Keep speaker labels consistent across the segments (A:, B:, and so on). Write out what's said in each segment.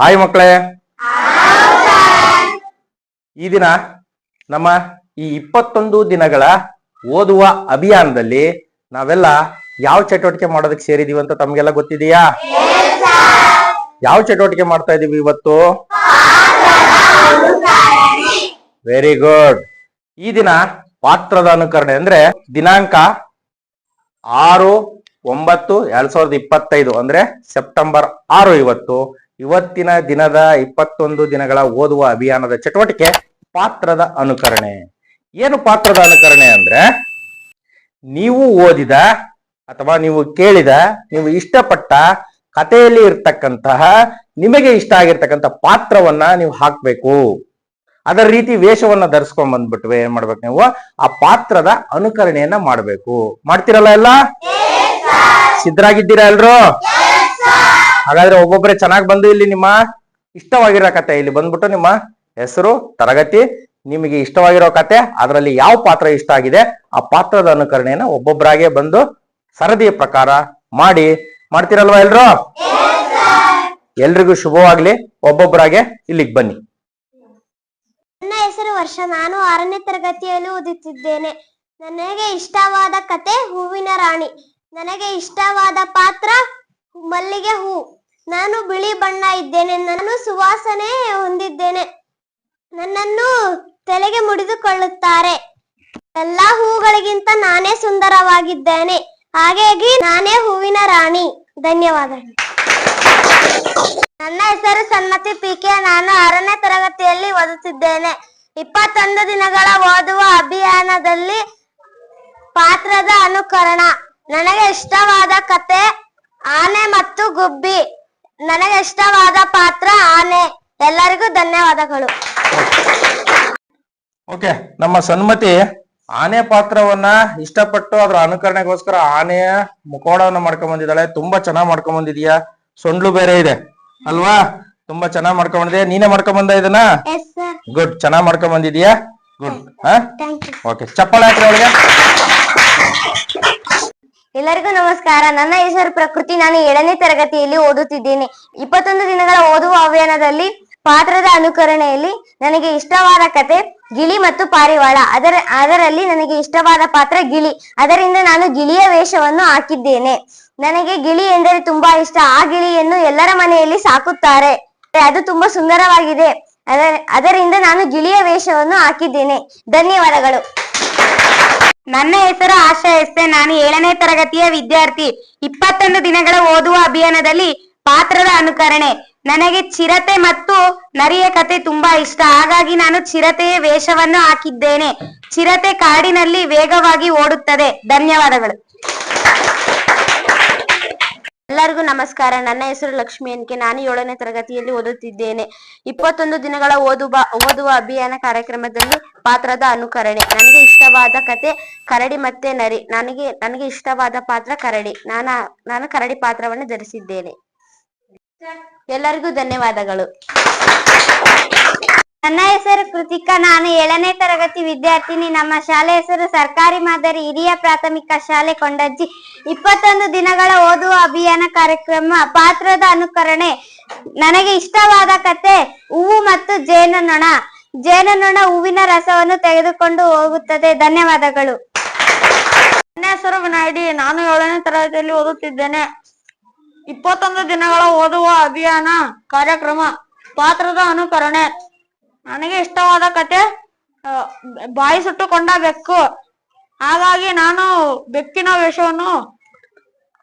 A: Hi ಮಕ್ಕಳೇ. ಈ ದಿನ ನಮ್ಮ ಈ ಇಪ್ಪತ್ತೊಂದು ದಿನಗಳ ಓದುವ ಅಭಿಯಾನದಲ್ಲಿ ನಾವೆಲ್ಲ ಯಾವ ಚಟುವಟಿಕೆ ಮಾಡೋದಕ್ಕೆ ಸೇರಿದೀವಿ ಅಂತ ತಮ್ಗೆಲ್ಲ ಗೊತ್ತಿದೆಯಾ? ಯಾವ ಚಟುವಟಿಕೆ ಮಾಡ್ತಾ ಇದೀವಿ ಇವತ್ತು? ವೆರಿ ಗುಡ್ ಈ ದಿನ ಪಾತ್ರದ ಅನುಕರಣೆ ಅಂದ್ರೆ ದಿನಾಂಕ ಆರು ಒಂಬತ್ತು ಎರಡ್ ಸಾವಿರದ ಇಪ್ಪತ್ತೈದು ಅಂದ್ರೆ ಸೆಪ್ಟೆಂಬರ್ ಆರು ಇವತ್ತು. ಇವತ್ತಿನ ದಿನದ ಇಪ್ಪತ್ತೊಂದು ದಿನಗಳ ಓದುವ ಅಭಿಯಾನದ ಚಟುವಟಿಕೆ ಪಾತ್ರದ ಅನುಕರಣೆ. ಏನು ಪಾತ್ರದ ಅನುಕರಣೆ ಅಂದ್ರೆ ನೀವು ಓದಿದ ಅಥವಾ ನೀವು ಕೇಳಿದ ನೀವು ಇಷ್ಟಪಟ್ಟ ಕಥೆಯಲ್ಲಿ ಇರ್ತಕ್ಕಂತಹ ನಿಮಗೆ ಇಷ್ಟ ಆಗಿರ್ತಕ್ಕಂಥ ಪಾತ್ರವನ್ನ ನೀವು ಹಾಕ್ಬೇಕು. ಅದರ ರೀತಿ ವೇಷವನ್ನ ಧರಿಸ್ಕೊಂಡ್ ಬಂದ್ಬಿಟ್ವಿ. ಏನ್ ಮಾಡ್ಬೇಕು ನೀವು? ಆ ಪಾತ್ರದ ಅನುಕರಣೆಯನ್ನ ಮಾಡ್ಬೇಕು. ಮಾಡ್ತಿರಲ್ಲ ಎಲ್ಲ? ಸಿದ್ಧರಾಗಿದ್ದೀರಾ ಎಲ್ರು? ಹಾಗಾದ್ರೆ ಒಬ್ಬೊಬ್ರೆ ಚೆನ್ನಾಗಿ ಬಂದು ಇಲ್ಲಿ ನಿಮ್ಮ ಇಷ್ಟವಾಗಿರೋ ಕತೆ ಇಲ್ಲಿ ಬಂದ್ಬಿಟ್ಟು ನಿಮ್ಮ ಹೆಸರು, ತರಗತಿ ನಿಮಗೆ ಇಷ್ಟವಾಗಿರೋ ಕತೆ, ಅದರಲ್ಲಿ ಯಾವ ಪಾತ್ರ ಇಷ್ಟ ಆಗಿದೆ, ಆ ಪಾತ್ರದ ಅನುಕರಣೆಯನ್ನ ಒಬ್ಬೊಬ್ಬರಾಗೆ ಬಂದು ಸರದಿಯ ಪ್ರಕಾರ ಮಾಡಿ. ಮಾಡ್ತಿರಲ್ವಾ ಎಲ್ರು? ಎಲ್ರಿಗೂ ಶುಭವಾಗ್ಲಿ. ಒಬ್ಬೊಬ್ಬರಾಗೆ ಇಲ್ಲಿಗೆ ಬನ್ನಿ.
B: ನನ್ನ ಹೆಸರು ವರ್ಷ. ನಾನು ಆರನೇ ತರಗತಿಯಲ್ಲಿ ಓದುತ್ತಿದ್ದೇನೆ. ನನಗೆ ಇಷ್ಟವಾದ ಕತೆ ಹೂವಿನ ರಾಣಿ. ನನಗೆ ಇಷ್ಟವಾದ ಪಾತ್ರ ಮಲ್ಲಿಗೆ ಹೂ. ನಾನು ಬಿಳಿ ಬಣ್ಣ ಇದ್ದೇನೆ, ನಾನು ಸುವಾಸನೆ ಹೊಂದಿದ್ದೇನೆ. ನನ್ನನ್ನು ತಲೆಗೆ ಮುಡಿದುಕೊಳ್ಳುತ್ತಾರೆ. ಎಲ್ಲಾ ಹೂಗಳಿಗಿಂತ ನಾನೇ ಸುಂದರವಾಗಿದ್ದೇನೆ. ಹಾಗಾಗಿ ನಾನೇ ಹೂವಿನ ರಾಣಿ. ಧನ್ಯವಾದಗಳು. ನನ್ನ ಹೆಸರು ಸನ್ಮತಿ ಪಿ ಕೆ. ನಾನು ಆರನೇ ತರಗತಿಯಲ್ಲಿ ಓದುತ್ತಿದ್ದೇನೆ. ಇಪ್ಪತ್ತೊಂದು ದಿನಗಳ ಓದುವ ಅಭಿಯಾನದಲ್ಲಿ ಪಾತ್ರದ ಅನುಕರಣ. ನನಗೆ ಇಷ್ಟವಾದ ಕತೆ ಆನೆ ಮತ್ತು ಗುಬ್ಬಿ. ನನಗೆ ಇಷ್ಟವಾದ ಪಾತ್ರ ಆನೆ. ಎಲ್ಲರಿಗೂ ಧನ್ಯವಾದಗಳು.
A: ಓಕೆ ನಮ್ಮ ಸನ್ಮತಿ ಆನೆ ಪಾತ್ರವನ್ನ ಇಷ್ಟಪಟ್ಟು ಅದರ ಅನುಕರಣೆಗೋಸ್ಕರ ಆನೆಯ ಮುಖೋಡವನ್ನ ಮಾಡ್ಕೊಂಡ್ ಬಂದಿದ್ದಾಳೆ. ತುಂಬಾ ಚೆನ್ನಾಗ್ ಮಾಡ್ಕೊಂಡ್ ಬಂದಿದ್ಯಾ? ಸೊಂಡ್ಲು ಬೇರೆ ಇದೆ. ಅಲ್ವಾ? ತುಂಬಾ ಚೆನ್ನಾಗ್ ಮಾಡ್ಕೊಂಡ್ ಬಂದಿದ್ಯಾ? ನೀನೇ ಮಾಡ್ಕೊಂಡ್ ಬಂದ ಇದನ್ನ? ಗುಡ್ ಚೆನ್ನಾಗ್ ಮಾಡ್ಕೊಂಡ್ ಬಂದಿದ್ಯಾ? ಗುಡ್ ಓಕೆ ಚಪ್ಪಾಳೆ ಹಾಕಿ ಅವಳಿಗೆ.
B: ಎಲ್ಲರಿಗೂ ನಮಸ್ಕಾರ. ನನ್ನ ಹೆಸರು ಪ್ರಕೃತಿ. ನಾನು ಏಳನೇ ತರಗತಿಯಲ್ಲಿ ಓದುತ್ತಿದ್ದೇನೆ. ಇಪ್ಪತ್ತೊಂದು ದಿನಗಳ ಓದುವ ಅಭಿಯಾನದಲ್ಲಿ ಪಾತ್ರದ ಅನುಕರಣೆಯಲ್ಲಿ ನನಗೆ ಇಷ್ಟವಾದ ಕತೆ ಗಿಳಿ ಮತ್ತು ಪಾರಿವಾಳ. ಅದರ, ಅದರಲ್ಲಿ ನನಗೆ ಇಷ್ಟವಾದ ಪಾತ್ರ ಗಿಳಿ. ಅದರಿಂದ ನಾನು ಗಿಳಿಯ ವೇಷವನ್ನು ಹಾಕಿದ್ದೇನೆ. ನನಗೆ ಗಿಳಿ ಎಂದರೆ ತುಂಬಾ ಇಷ್ಟ. ಆ ಗಿಳಿಯನ್ನು ಎಲ್ಲರ ಮನೆಯಲ್ಲಿ ಸಾಕುತ್ತಾರೆ. ಅದು ತುಂಬಾ ಸುಂದರವಾಗಿದೆ. ಅದರ, ಅದರಿಂದ ನಾನು ಗಿಳಿಯ ವೇಷವನ್ನು ಹಾಕಿದ್ದೇನೆ. ಧನ್ಯವಾದಗಳು.
C: ನನ್ನ ಹೆಸರು ಆಶಾ ಎಸ್ತೆ ನಾನು ಏಳನೇ ತರಗತಿಯ ವಿದ್ಯಾರ್ಥಿ. ಇಪ್ಪತ್ತೊಂದು ದಿನಗಳ ಓದುವ ಅಭಿಯಾನದಲ್ಲಿ ಪಾತ್ರದ ಅನುಕರಣೆ. ನನಗೆ ಚಿರತೆ ಮತ್ತು ನರಿಯ ಕತೆ ತುಂಬಾ ಇಷ್ಟ. ಹಾಗಾಗಿ ನಾನು ಚಿರತೆಯ ವೇಷವನ್ನು ಹಾಕಿದ್ದೇನೆ. ಚಿರತೆ ಕಾಡಿನಲ್ಲಿ ವೇಗವಾಗಿ ಓಡುತ್ತದೆ. ಧನ್ಯವಾದಗಳು.
B: ಎಲ್ಲರಿಗೂ ನಮಸ್ಕಾರ. ನನ್ನ ಹೆಸರು ಲಕ್ಷ್ಮಿ ಎನ್ಕೆ ನಾನು ಏಳನೇ ತರಗತಿಯಲ್ಲಿ ಓದುತ್ತಿದ್ದೇನೆ. ಇಪ್ಪತ್ತೊಂದು ದಿನಗಳ ಓದುವ ಓದುವ ಅಭಿಯಾನ ಕಾರ್ಯಕ್ರಮದಲ್ಲಿ ಪಾತ್ರದ ಅನುಕರಣೆ. ನನಗೆ ಇಷ್ಟವಾದ ಕತೆ ಕರಡಿ ಮತ್ತೆ ನರಿ. ನನಗೆ ನನಗೆ ಇಷ್ಟವಾದ ಪಾತ್ರ ಕರಡಿ. ನಾನು ನಾನು ಕರಡಿ ಪಾತ್ರವನ್ನು ಧರಿಸಿದ್ದೇನೆ. ಎಲ್ಲರಿಗೂ ಧನ್ಯವಾದಗಳು. ನನ್ನ ಹೆಸರು ಕೃತಿಕಾ. ನಾನು ಏಳನೇ ತರಗತಿ ವಿದ್ಯಾರ್ಥಿನಿ. ನಮ್ಮ ಶಾಲೆ ಹೆಸರು ಸರ್ಕಾರಿ ಮಾದರಿ ಹಿರಿಯ ಪ್ರಾಥಮಿಕ ಶಾಲೆ ಕೊಂಡಜ್ಜಿ. ಇಪ್ಪತ್ತೊಂದು ದಿನಗಳ ಓದುವ ಅಭಿಯಾನ ಕಾರ್ಯಕ್ರಮ ಪಾತ್ರದ ಅನುಕರಣೆ. ನನಗೆ ಇಷ್ಟವಾದ ಕತೆ ಹೂವು ಮತ್ತು ಜೇನುನೊಣ. ಜೇನುನೊಣ ಹೂವಿನ ರಸವನ್ನು ತೆಗೆದುಕೊಂಡು ಹೋಗುತ್ತದೆ. ಧನ್ಯವಾದಗಳು.
C: ನನ್ನ ಹೆಸರು ವಿನಾಯಿಡಿ ನಾನು ಏಳನೇ ತರಗತಿಯಲ್ಲಿ ಓದುತ್ತಿದ್ದೇನೆ. ಇಪ್ಪತ್ತೊಂದು ದಿನಗಳ ಓದುವ ಅಭಿಯಾನ ಕಾರ್ಯಕ್ರಮ ಪಾತ್ರದ ಅನುಕರಣೆ. ನನಗೆ ಇಷ್ಟವಾದ ಕತೆ ಬಾಯಿ ಸುಟ್ಟುಕೊಂಡ ಬೆಕ್ಕು. ಹಾಗಾಗಿ ನಾನು ಬೆಕ್ಕಿನ ವೇಷವನ್ನು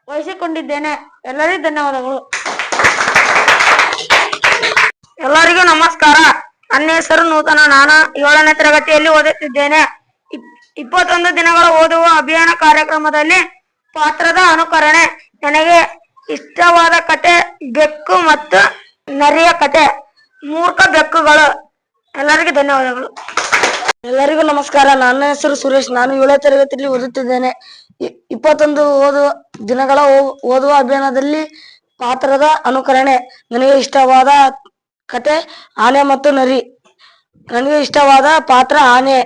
C: ವಹಿಸಿಕೊಂಡಿದ್ದೇನೆ. ಎಲ್ಲರಿಗೂ ಧನ್ಯವಾದಗಳು. ಎಲ್ಲರಿಗೂ ನಮಸ್ಕಾರ. ನನ್ನ ಹೆಸರು ನೂತನ ನಾನು ಏಳನೇ ತರಗತಿಯಲ್ಲಿ ಓದುತ್ತಿದ್ದೇನೆ. ಇಪ್- ಇಪ್ಪತ್ತೊಂದು ದಿನಗಳ ಓದುವ ಅಭಿಯಾನ ಕಾರ್ಯಕ್ರಮದಲ್ಲಿ ಪಾತ್ರದ ಅನುಕರಣೆ. ನನಗೆ ಇಷ್ಟವಾದ ಕತೆ ಬೆಕ್ಕು ಮತ್ತು ನರಿಯ ಕತೆ. ಮೂರ್ಖ ಬೆಕ್ಕುಗಳು. ಎಲ್ಲರಿಗೂ ಧನ್ಯವಾದಗಳು. ಎಲ್ಲರಿಗೂ ನಮಸ್ಕಾರ. ನನ್ನ ಹೆಸರು ಸುರೇಶ್. ನಾನು ಏಳನೇ ತರಗತಿಯಲ್ಲಿ ಓದುತ್ತಿದ್ದೇನೆ. ಇಪ್ಪತ್ತೊಂದು ಓದುವ ದಿನಗಳ ಓದುವ ಅಭಿಯಾನದಲ್ಲಿ ಪಾತ್ರದ ಅನುಕರಣೆ. ನನಗೆ ಇಷ್ಟವಾದ ಕತೆ, ಆನೆ ಮತ್ತು ನರಿ. ನನಗೆ ಇಷ್ಟವಾದ ಪಾತ್ರ ಆನೆ.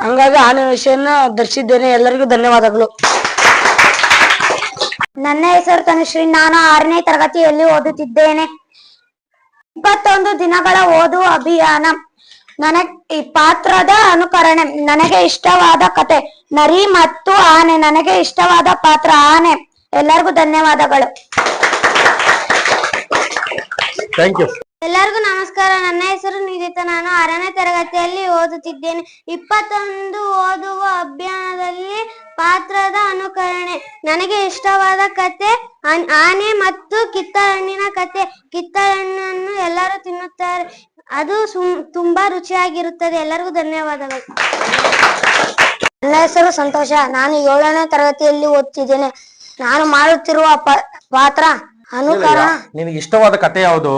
C: ಹಂಗಾಗಿ ಆನೆ ವಿಷಯನ ಧರಿಸಿದ್ದೇನೆ ಎಲ್ಲರಿಗೂ ಧನ್ಯವಾದಗಳು.
B: ನನ್ನ ಹೆಸರು ತನುಶ್ರೀ. ನಾನು ಆರನೇ ತರಗತಿಯಲ್ಲಿ ಓದುತ್ತಿದ್ದೇನೆ.
C: ಇಪ್ಪತ್ತೊಂದು ದಿನಗಳ ಓದುವ ಅಭಿಯಾನ. ನನಗ್ ಈ ಪಾತ್ರದ ಅನುಕರಣೆ. ನನಗೆ ಇಷ್ಟವಾದ ಕತೆ. ನರಿ ಮತ್ತು ಆನೆ. ನನಗೆ ಇಷ್ಟವಾದ ಪಾತ್ರ ಆನೆ. ಎಲ್ಲರಿಗೂ ಧನ್ಯವಾದಗಳು.
A: ಥ್ಯಾಂಕ್ ಯು
B: ಎಲ್ಲರಿಗೂ ನಮಸ್ಕಾರ. ನನ್ನ ಹೆಸರು ನಿಧಿತ ನಾನು ಆರನೇ ತರಗತಿಯಲ್ಲಿ ಓದುತ್ತಿದ್ದೇನೆ. ಇಪ್ಪತ್ತೊಂದು ಓದುವ ಅಭಿಯಾನದಲ್ಲಿ ಪಾತ್ರದ ಅನುಕರಣೆ. ನನಗೆ ಇಷ್ಟವಾದ ಕತೆ ಆನೆ ಮತ್ತು ಕಿತ್ತಹಣ್ಣಿನ ಕತೆ ಕಿತ್ತಹಣ್ಣನ್ನು ಎಲ್ಲರೂ ತಿನ್ನುತ್ತಾರೆ. ಅದು ತುಂಬಾ ರುಚಿಯಾಗಿರುತ್ತದೆ. ಎಲ್ಲರಿಗೂ ಧನ್ಯವಾದಗಳು. ನನ್ನ ಹೆಸರು ಸಂತೋಷ. ನಾನು ಏಳನೇ ತರಗತಿಯಲ್ಲಿ ಓದ್ತಿದ್ದೇನೆ. ನಾನು ಮಾಡುತ್ತಿರುವ ಪಾತ್ರ
A: ನಿನಗೆ ಇಷ್ಟವಾದ ಕತೆ ಯಾವುದು?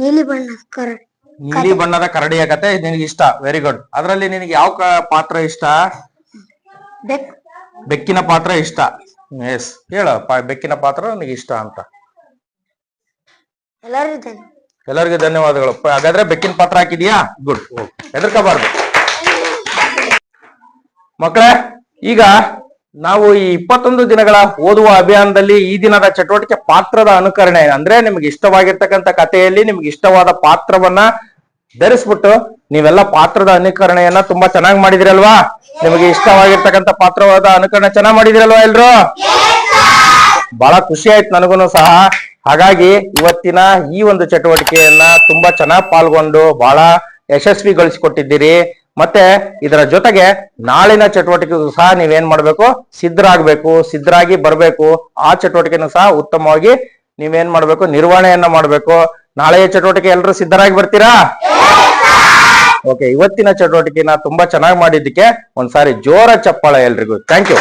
B: ನೀಲಿ ಬಣ್ಣ ಕರಡಿ
A: ನೀಲಿ ಬಣ್ಣದ ಕರಡಿಯ ಕತೆ ನಿನಗೆ ಇಷ್ಟ. ವೆರಿ ಗುಡ್ ಅದರಲ್ಲಿ ನಿನಗೆ ಯಾವ ಪಾತ್ರ ಇಷ್ಟ?
B: ಬೆಕ್.
A: ಬೆಕ್ಕಿನ ಪಾತ್ರ ಇಷ್ಟ. ಎಸ್ ಹೇಳ ಬೆಕ್ಕಿನ ಪಾತ್ರ ನನಗೆ ಇಷ್ಟ ಅಂತ.
B: ಎಲ್ಲರೂ
A: ಎಲ್ಲರಿಗೂ ಧನ್ಯವಾದಗಳು. ಹಾಗಾದ್ರೆ ಬೆಕ್ಕಿನ ಪಾತ್ರ ಹಾಕಿದ್ಯಾ? ಗುಡ್ ಹೆದರ್ಕೋಬಾರ್ದು. ಮಕ್ಕಳೇ ಈಗ ನಾವು ಈ ಇಪ್ಪತ್ತೊಂದು ದಿನಗಳ ಓದುವ ಅಭಿಯಾನದಲ್ಲಿ ಈ ದಿನದ ಚಟುವಟಿಕೆ ಪಾತ್ರದ ಅನುಕರಣೆ. ಅಂದ್ರೆ ನಿಮ್ಗೆ ಇಷ್ಟವಾಗಿರ್ತಕ್ಕಂಥ ಕಥೆಯಲ್ಲಿ ನಿಮ್ಗೆ ಇಷ್ಟವಾದ ಪಾತ್ರವನ್ನ ಧರಿಸ್ಬಿಟ್ಟು ನೀವೆಲ್ಲ ಪಾತ್ರದ ಅನುಕರಣೆಯನ್ನ ತುಂಬಾ ಚೆನ್ನಾಗಿ ಮಾಡಿದಿರಲ್ವಾ? ನಿಮಗೆ ಇಷ್ಟವಾಗಿರ್ತಕ್ಕಂಥ ಪಾತ್ರವಾದ ಅನುಕರಣೆ ಚೆನ್ನಾಗಿ ಮಾಡಿದಿರಲ್ವಾ ಎಲ್ರು? ಬಹಳ ಖುಷಿ ಆಯ್ತು ನನಗೂ ಸಹ. ಹಾಗಾಗಿ ಇವತ್ತಿನ ಈ ಒಂದು ಚಟುವಟಿಕೆಯನ್ನ ತುಂಬಾ ಚೆನ್ನಾಗಿ ಪಾಲ್ಗೊಂಡು ಬಹಳ ಯಶಸ್ವಿಗೊಳಿಸಿಕೊಟ್ಟಿದ್ದೀರಿ. ಮತ್ತೆ ಇದರ ಜೊತೆಗೆ ನಾಳಿನ ಚಟುವಟಿಕೆಗೂ ಸಹ ನೀವೇನ್ ಮಾಡ್ಬೇಕು? ಸಿದ್ಧರಾಗಬೇಕು, ಸಿದ್ಧರಾಗಿ ಬರ್ಬೇಕು. ಆ ಚಟುವಟಿಕೆನೂ ಸಹ ಉತ್ತಮವಾಗಿ ನೀವೇನ್ ಮಾಡ್ಬೇಕು? ನಿರ್ವಹಣೆಯನ್ನ ಮಾಡ್ಬೇಕು. ನಾಳೆಯ ಚಟುವಟಿಕೆ ಎಲ್ಲರೂ ಸಿದ್ಧರಾಗಿ ಬರ್ತೀರಾ? ಓಕೆ ಇವತ್ತಿನ ಚಟುವಟಿಕೆನ ತುಂಬಾ ಚೆನ್ನಾಗಿ ಮಾಡಿದ್ದಕ್ಕೆ ಒಂದ್ಸಾರಿ ಜೋರ ಚಪ್ಪಾಳ ಎಲ್ರಿಗೂ. Thank you